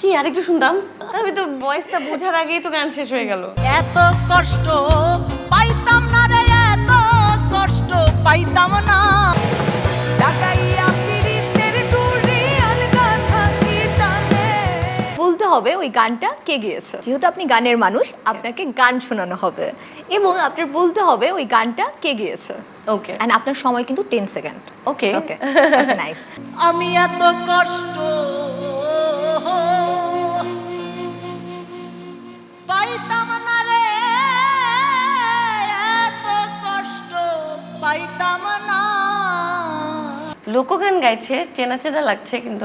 কি আরেকটু শুনতাম? আমি তো ভয়েসটা বোঝার আগেই তো গান শেষ হয়ে গেল। এত কষ্ট পাইতাম না রে এত কষ্ট পাইতাম না। বলতে হবে ওই গানটা কে গেয়েছে? যেহেতু আপনি গানের মানুষ আপনাকে গান শোনানো হবে। এবং আপনার বলতে হবে ওই গানটা কে গেয়েছে। ওকে অ্যান্ড আপনার সময় কিন্তু ten second okay okay nice আমি এত কষ্ট পাইতাম না রে এত কষ্ট পাইতাম না। লোকগান গাইছে চেনা চেনা লাগছে কিন্তু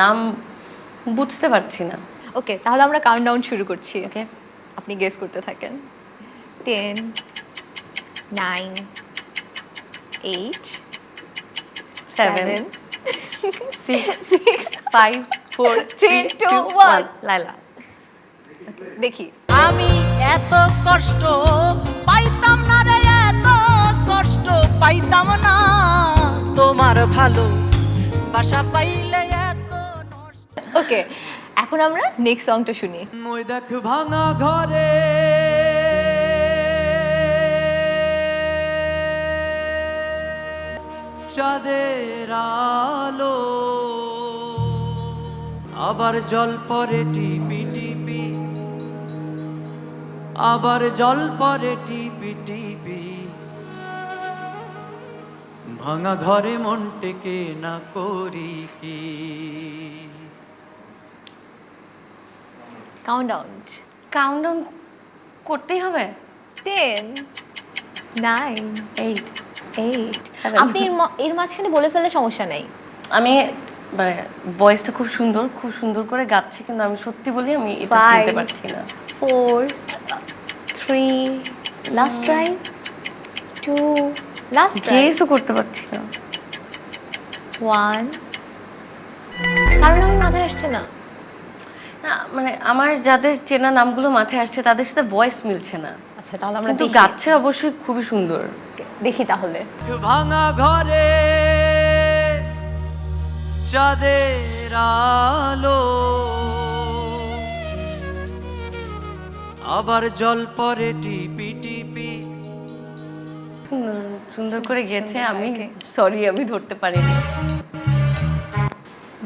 নাম বুঝতে পারছি না। ওকে তাহলে আমরা কাউন্টডাউন শুরু করছি। ওকে। আপনি গেস করতে থাকেন। Ten nine eight seven seven six five four three two one লাইলা দেখি। আমি এত কষ্ট পাইতাম না রে এত কষ্ট পাইতাম না। তোমার ভালো বাসা পাইলে এত ওকে এখন আমরা নেক্সট সংটা শুনি। মই দেখ ভাঙা ঘরে চাঁদের আলো আবার জল পরে টিপি টিপি আবার জল পরে টিপি টিপি। ভাঙা ঘরে মন টেকে না করি কি। কাউন্টডাউন কাউন্টডাউন করতেই হবে? টেন নাইন এইট এইট আপনি এর ম- এর মাঝখানে বলে ফেললে সমস্যা নেই। আমি মানে ভয়েসটা খুব সুন্দর খুব সুন্দর করে গাচ্ছে কিন্তু আমি সত্যি বলি আমি এটা চিনতে পারছি না। Four three last try to last গেসও করতে পারছি না ওয়ান কারণ আমি মাথায় আসছে না। না, মানে আমার যাদের চেনা নামগুলো মাথায় আসছে তাদের সাথে ভয়েস মিলছে না। আচ্ছা তাহলে আমরা কিন্তু। গাচ্ছে অবশ্যই খুবই সুন্দর। দেখি তাহলে। ভাঙা ঘরে চাঁদের আলো। আবার জল পরে টিপি টিপি। সুন্দর সুন্দর করে গেছে আমি সরি আমি ধরতে পারিনি।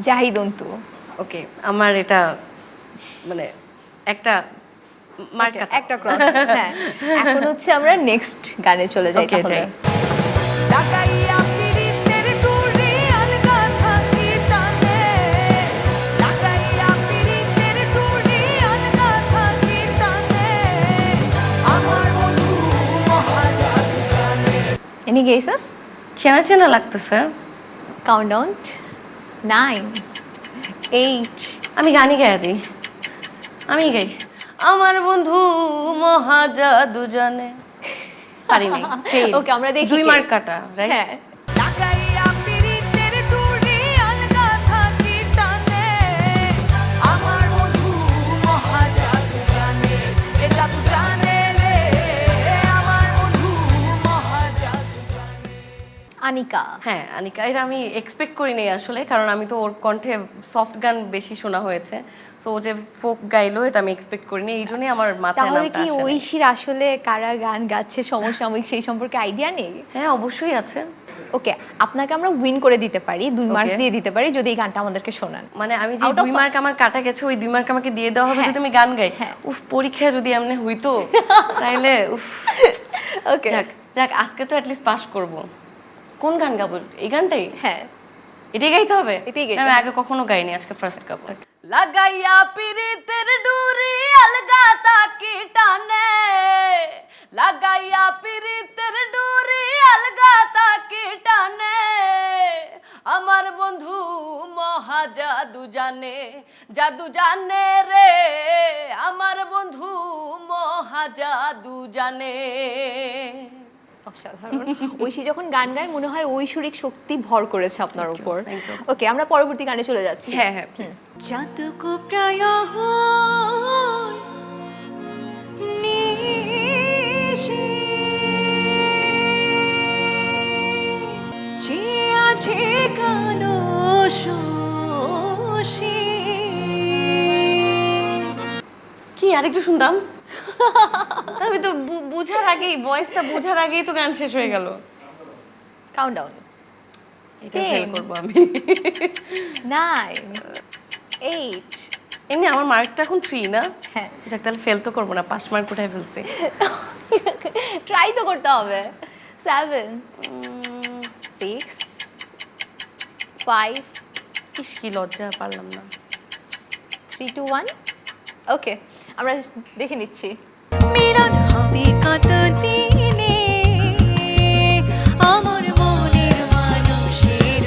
যাই দন্তু ওকে আমার এটা মানে একটা মার্ক একটা ক্রস হ্যাঁ। এখন হচ্ছে আমরা নেক্সট গানে চলে যাই তাহলে। এনি গেসেস চেনা চেনা লাগতেছে কাউন্টডাউন নাইন এইট আমি গানই গাই দিই আমি গাই আমার বন্ধু মহাজাদু জানে পারিনি। Okay, আমরা দেখি দুই কে। মার্ক কাটা রাইট আনিকা। হ্যাঁ আনিকা এটা আমি এক্সপেক্ট করি নাই আসলে কারণ আমি তো ওর কণ্ঠে সফট গান বেশি শোনা হয়েছে। সো ও যে ফোক গাইলো এটা আমি এক্সপেক্ট করিনি এই জন্যই আমার মাথায় তাহলে কি ঐশীর আসলে কারা গান গাচ্ছে সমসাময়িক সেই সম্পর্কে আইডিয়া নেই? হ্যাঁ অবশ্যই আছে। ওকে আপনাকে আমরা উইন করে দিতে পারি দুই মার্কস দিয়ে দিতে পারি যদি এই গানটা আমাদেরকে শোনান। মানে আমি যে দুই মার্ক আমার কাটা গেছে ওই দুই মার্ক আমাকে দিয়ে দেওয়া হবে হ্যাঁ। যদি আমি গান গাই। হ্যাঁ। উফ পরীক্ষায় যদি এমনি হইতো তাইলে উফ। ওকে যাক যাক আজকে তো অ্যাটলিস্ট পাস করব। কোন গান গাবো? এই গানটাই? হ্যাঁ। এটাই গাইতে হবে? এটাই গাইতে আমি আগে কখনো গাইনি আজকে ফার্স্ট গাবো। লাগাইয়া পিরিতের ডুরি আলগা তাকি টানে। লাগাইয়া পিরিতের ডুরি আলগা তাকি টানে। আমার বন্ধু মহা জাদু জানে জাদু জানে রে। আমার বন্ধু মহা জাদু জানে। অসাধারণ ঐশী যখন গান গায় মনে হয় ঐশ্বরিক শক্তি ভর করেছে আপনার উপর। ওকে আমরা পরবর্তী গানে চলে যাচ্ছি। হ্যাঁ হ্যাঁ প্লিজ যতটুকু প্রায় আছে কালো শোষী আরেকটু শুনতাম? আমি তো বুঝার আগেই ভয়েসটা বুঝার আগেই তো গান শেষ হয়ে গেল। কাউন্টডাউন এটা ফেল করব আমি। নাইন এইট এমনি আমার মার্কটা এখন থ্রি না? হ্যাঁ। যাক তাহলে ফেল তো করব না পাস মার্ক কোথায় ফেলছি? ট্রাই তো করতে হবে। সেভেন সিক্স ফাইভ ইস কি লজ্জা পারলাম না। থ্রি টু ওয়ান ওকে আমরা দেখে নিচ্ছি। মিলন হবে কত দিনে আমার মনের মানুষের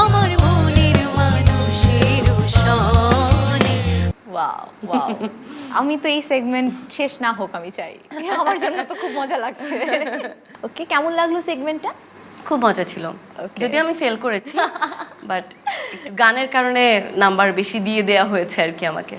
আমার মনের মানুষের সনে ওয়াও ওয়াও আমি তো এই সেগমেন্ট শেষ না হোক আমি চাই। আমার জন্য তো খুব মজা লাগছে। ওকে কেমন লাগল সেগমেন্টটা খুব মজা ছিল. যদি আমি ফেল করেছি বাট গানের কারণে নাম্বার বেশি দিয়ে দেয়া হয়েছে আর কি আমাকে।